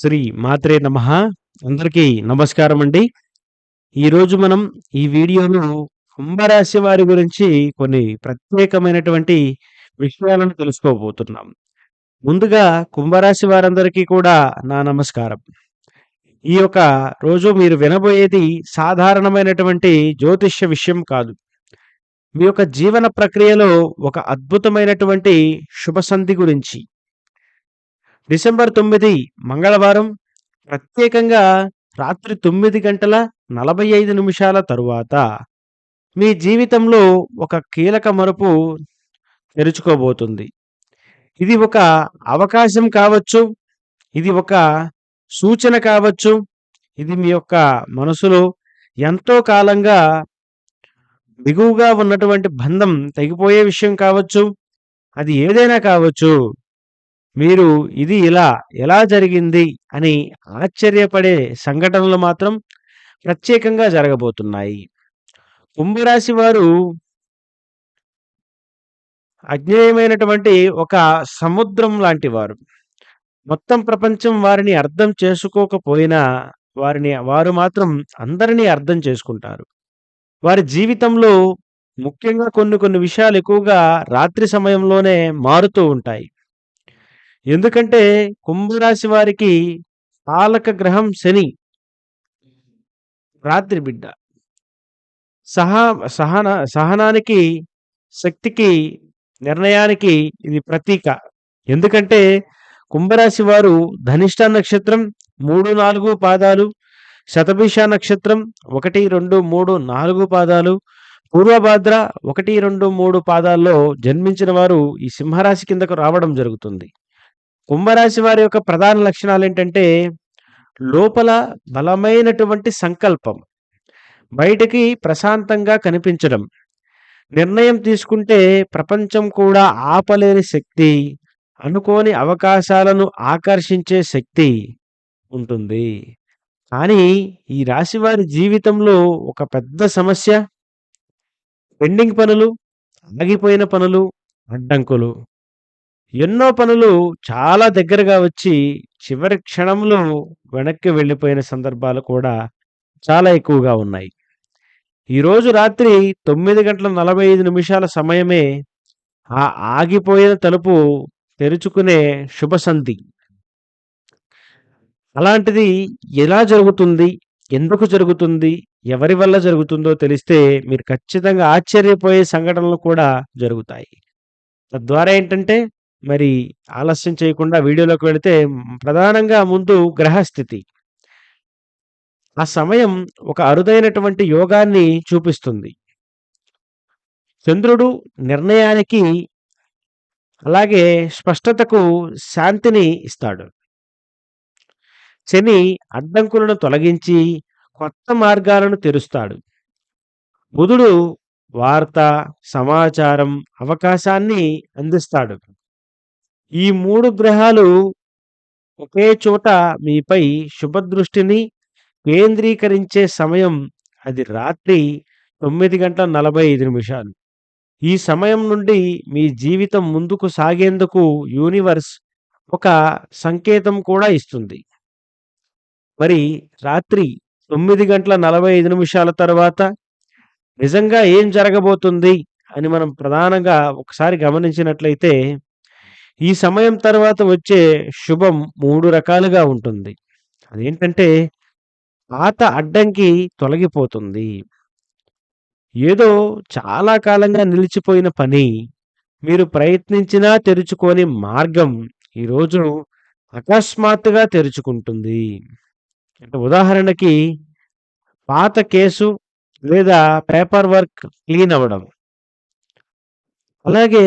శ్రీ మాత్రే నమ అందరికీ నమస్కారం అండి. ఈరోజు మనం ఈ వీడియోలో కుంభరాశి వారి గురించి కొన్ని ప్రత్యేకమైనటువంటి విషయాలను తెలుసుకోబోతున్నాం. ముందుగా కుంభరాశి వారందరికీ కూడా నా నమస్కారం. ఈ యొక్క రోజు మీరు వినబోయేది సాధారణమైనటువంటి జ్యోతిష్య విషయం కాదు. మీ యొక్క జీవన ప్రక్రియలో ఒక అద్భుతమైనటువంటి శుభసంధి గురించి. డిసెంబర్ తొమ్మిది మంగళవారం ప్రత్యేకంగా రాత్రి తొమ్మిది గంటల 45 నిమిషాల తరువాత మీ జీవితంలో ఒక కీలక మరుపు తెరుచుకోబోతుంది. ఇది ఒక అవకాశం కావచ్చు. ఇది ఒక సూచన కావచ్చు. ఇది మీ యొక్క మనసులో ఎంతో కాలంగా బిగువుగా ఉన్నటువంటి బంధం తెగిపోయే విషయం కావచ్చు. అది ఏదైనా కావచ్చు. మీరు ఇది ఇలా ఎలా జరిగింది అని ఆశ్చర్యపడే సంఘటనలు మాత్రం ప్రత్యేకంగా జరగబోతున్నాయి. కుంభరాశి వారు అజ్ఞేయమైనటువంటి ఒక సముద్రం లాంటి వారు. మొత్తం ప్రపంచం వారిని అర్థం చేసుకోకపోయినా వారిని వారు మాత్రం అందరినీ అర్థం చేసుకుంటారు. వారి జీవితంలో ముఖ్యంగా కొన్ని కొన్ని విషయాలు ఎక్కువగా రాత్రి సమయంలోనే మారుతూ ఉంటాయి. ఎందుకంటే కుంభరాశి వారికి పాలక గ్రహం శని. రాత్రి బిడ్డ. సహా సహన సహనానికి, శక్తికి, నిర్ణయానికి ఇది ప్రతీక. ఎందుకంటే కుంభరాశి వారు ధనిష్ట నక్షత్రం 3, 4 పాదాలు, శతభిష నక్షత్రం 1, 2, 3, 4 పాదాలు, పూర్వభాద్ర 1, 2, 3 పాదాల్లో జన్మించిన వారు ఈ సింహరాశి కిందకు రావడం జరుగుతుంది. కుంభరాశి వారి యొక్క ప్రధాన లక్షణాలు ఏంటంటే లోపల బలమైనటువంటి సంకల్పం. బయటికి ప్రశాంతంగా కనిపించడం. నిర్ణయం తీసుకుంటే ప్రపంచం కూడా ఆపలేని శక్తి, అనుకోని అవకాశాలను ఆకర్షించే శక్తి ఉంటుంది. కానీ ఈ రాశి వారి జీవితంలో ఒక పెద్ద సమస్య పెండింగ్ పనులు, ఆగిపోయిన పనులు, అడ్డంకులు. ఎన్నో పనులు చాలా దగ్గరగా వచ్చి చివరి క్షణంలో వెనక్కి వెళ్ళిపోయిన సందర్భాలు కూడా చాలా ఎక్కువగా ఉన్నాయి. ఈరోజు రాత్రి తొమ్మిది గంటల 45 నిమిషాల సమయమే ఆ ఆగిపోయిన తలుపు తెరుచుకునే శుభ సంధి. అలాంటిది ఎలా జరుగుతుంది? ఎందుకు జరుగుతుంది? ఎవరి వల్ల జరుగుతుందో తెలిస్తే మీరు ఖచ్చితంగా ఆశ్చర్యపోయే సంఘటనలు కూడా జరుగుతాయి. తద్వారా ఏంటంటే మరి ఆలస్యం చేయకుండా వీడియోలోకి వెళితే ప్రధానంగా ముందు గ్రహస్థితి. ఆ సమయం ఒక అరుదైనటువంటి యోగాన్ని చూపిస్తుంది. చంద్రుడు నిర్ణయానికి అలాగే స్పష్టతకు శాంతిని ఇస్తాడు. శని అడ్డంకులను తొలగించి కొత్త మార్గాలను తెరుస్తాడు. బుధుడు వార్త, సమాచారం, అవకాశాన్ని అందిస్తాడు. ఈ మూడు గ్రహాలు ఒకే చోట మీపై శుభదృష్టిని కేంద్రీకరించే సమయం అది రాత్రి తొమ్మిది గంటల 45 నిమిషాలు. ఈ సమయం నుండి మీ జీవితం ముందుకు సాగేందుకు యూనివర్స్ ఒక సంకేతం కూడా ఇస్తుంది. మరి రాత్రి తొమ్మిది గంటల 45 నిమిషాల తర్వాత నిజంగా ఏం జరగబోతుంది అని మనం ప్రధానంగా ఒకసారి గమనించినట్లయితే ఈ సమయం తర్వాత వచ్చే శుభం మూడు రకాలుగా ఉంటుంది. అదేంటంటే పాత అడ్డంకి తొలగిపోతుంది. ఏదో చాలా కాలంగా నిలిచిపోయిన పని, మీరు ప్రయత్నించినా తెరుచుకోని మార్గం ఈరోజు అకస్మాత్తుగా తెరుచుకుంటుంది. అంటే ఉదాహరణకి పాత కేసు లేదా పేపర్ వర్క్ క్లీన్ అవ్వడం. అలాగే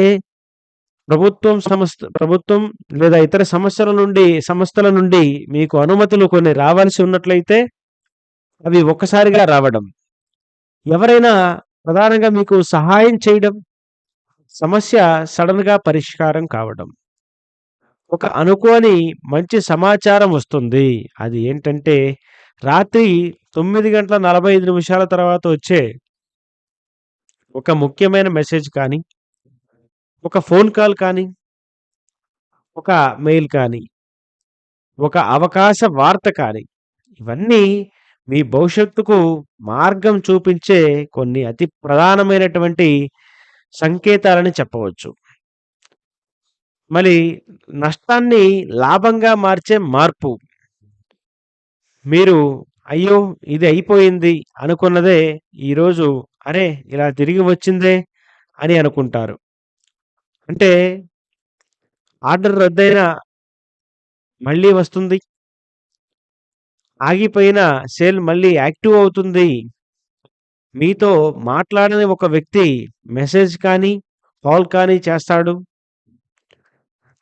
ప్రభుత్వం సంస్థ ప్రభుత్వం లేదా ఇతర సమస్యల నుండి సంస్థల నుండి మీకు అనుమతులు కొన్ని రావాల్సి ఉన్నట్లయితే అవి ఒక్కసారిగా రావడం. ఎవరైనా ప్రధానంగా మీకు సహాయం చేయడం. సమస్య సడన్గా పరిష్కారం కావడం. ఒక అనుకోని మంచి సమాచారం వస్తుంది. అది ఏంటంటే రాత్రి తొమ్మిది గంటల 45 నిమిషాల తర్వాత వచ్చే ఒక ముఖ్యమైన మెసేజ్ కానీ, ఒక ఫోన్ కాల్ కానీ, ఒక మెయిల్ కానీ ఒక అవకాశ వార్త కానీ ఇవన్నీ మీ భవిష్యత్తుకు మార్గం చూపించే కొన్ని అతి ప్రధానమైనటువంటి సంకేతాలని చెప్పవచ్చు. మరి నష్టాన్ని లాభంగా మార్చే మార్పు. మీరు అయ్యో! ఇది అయిపోయింది అనుకున్నదే ఈరోజు అరే! ఇలా తిరిగి వచ్చిందే అని అనుకుంటారు. అంటే ఆర్డర్ రద్దయిన మళ్ళీ వస్తుంది. ఆగిపోయిన సేల్ మళ్ళీ యాక్టివ్ అవుతుంది. మీతో మాట్లాడని ఒక వ్యక్తి మెసేజ్ కానీ, కాల్ కానీ చేస్తాడు.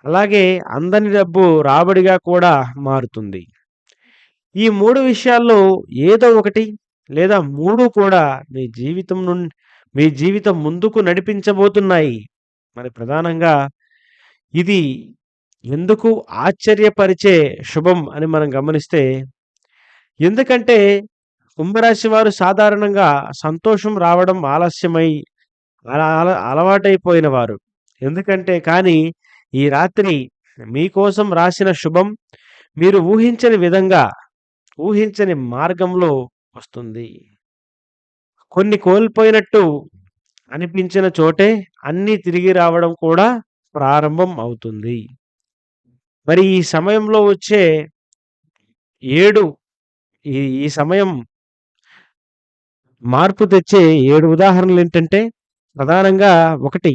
అలాగే అందని డబ్బు రాబడిగా కూడా మారుతుంది. ఈ మూడు విషయాల్లో ఏదో ఒకటి లేదా మూడు కూడా మీ జీవితం నుండి మీ జీవితం ముందుకు నడిపించబోతున్నాయి. మరి ప్రధానంగా ఇది ఎందుకు ఆశ్చర్యపరిచే శుభం అని మనం గమనిస్తే ఎందుకంటే కుంభరాశి వారు సాధారణంగా సంతోషం రావడం ఆలస్యమై అలా అల అలవాటైపోయిన వారు. ఎందుకంటే కానీ ఈ రాత్రి మీకోసం రాసిన శుభం మీరు ఊహించని విధంగా, ఊహించని మార్గంలో వస్తుంది. కొన్ని కోల్పోయినట్టు అనిపించిన చోటే అన్నీ తిరిగి రావడం కూడా ప్రారంభం అవుతుంది. మరి ఈ సమయంలో వచ్చే ఏడు ఈ ఈ సమయం మార్పు తెచ్చే ఏడు ఉదాహరణలు ఏంటంటే ప్రధానంగా ఒకటి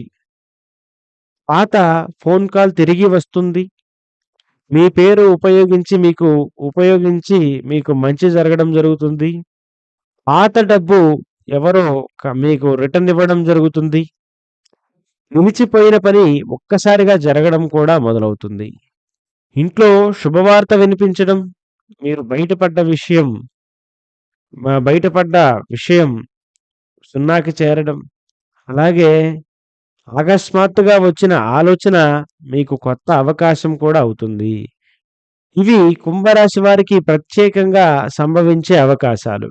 పాత ఫోన్ కాల్ తిరిగి వస్తుంది. మీ పేరు ఉపయోగించి మీకు ఉపయోగించి మీకు మంచి జరగడం జరుగుతుంది. పాత డబ్బు ఎవరో మీకు రిటర్న్ ఇవ్వడం జరుగుతుంది. నిలిచిపోయిన పని ఒక్కసారిగా జరగడం కూడా మొదలవుతుంది. ఇంట్లో శుభవార్త వినిపించడం, మీరు బయటపడ్డ విషయం బయటపడ్డ విషయం సున్నాకి చేరడం, అలాగే అకస్మాత్తుగా వచ్చిన ఆలోచన మీకు కొత్త అవకాశం కూడా అవుతుంది. ఇవి కుంభరాశి వారికి ప్రత్యేకంగా సంభవించే అవకాశాలు.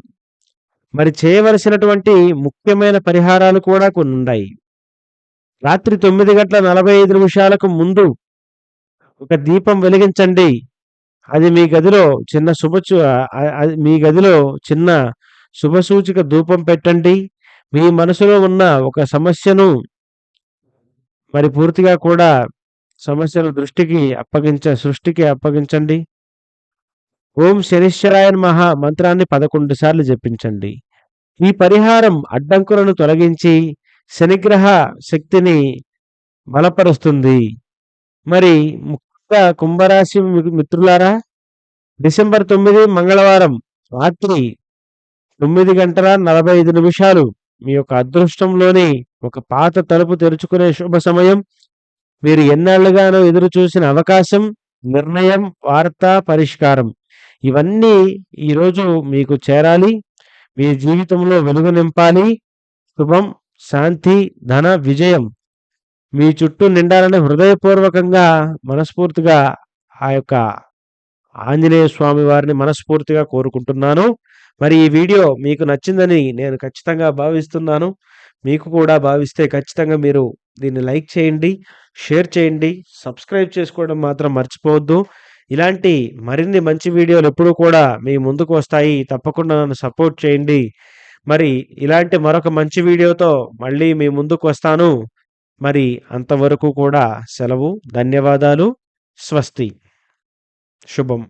మరి చేయవలసినటువంటి ముఖ్యమైన పరిహారాలు కూడా కొన్ని ఉన్నాయి రాత్రి 9:45 నిమిషాలకు ముందు ఒక దీపం వెలిగించండి. అది మీ గదిలో చిన్న శుభచు అది మీ గదిలో చిన్న శుభసూచిక ధూపం పెట్టండి. మీ మనసులో ఉన్న ఒక సమస్యను మరి పూర్తిగా కూడా సమస్యను దృష్టికి అప్పగించ సృష్టికి అప్పగించండి. ఓం శనిశ్వరాయన్ మహా మంత్రాన్ని 11 సార్లు జపించండి. ఈ పరిహారం అడ్డంకులను తొలగించి శనిగ్రహ శక్తిని బలపరుస్తుంది. మరి ముఖ్యంగా కుంభరాశి మిత్రులారా డిసెంబర్ తొమ్మిది మంగళవారం రాత్రి తొమ్మిది గంటల 45 నిమిషాలు మీ యొక్క అదృష్టంలోని ఒక పాత తలుపు తెరుచుకునే శుభ సమయం. మీరు ఎన్నాళ్ళుగానో ఎదురు చూసిన అవకాశం, నిర్ణయం, వార్త, పరిష్కారం ఇవన్నీ ఈరోజు మీకు చేరాలి. మీ జీవితంలో వెలుగు నింపాలి. శుభం, శాంతి, ధన విజయం మీ చుట్టూ నిండాలని హృదయపూర్వకంగా, మనస్ఫూర్తిగా ఆ యొక్క ఆంజనేయ స్వామి వారిని మనస్ఫూర్తిగా కోరుకుంటున్నాను. మరి ఈ వీడియో మీకు నచ్చిందని నేను ఖచ్చితంగా భావిస్తున్నాను. మీకు కూడా భావిస్తే ఖచ్చితంగా మీరు దీన్ని లైక్ చేయండి, షేర్ చేయండి, సబ్స్క్రైబ్ చేసుకోవడం మాత్రం మర్చిపోవద్దు. ఇలాంటి మరిన్ని మంచి వీడియోలు ఎప్పుడూ కూడా మీ ముందుకు వస్తాయి. తప్పకుండా నన్ను సపోర్ట్ చేయండి. మరి ఇలాంటి మరొక మంచి వీడియోతో మళ్ళీ మీ ముందుకు వస్తాను. మరి అంతవరకు కూడా సెలవు. ధన్యవాదాలు. స్వస్తి. శుభం.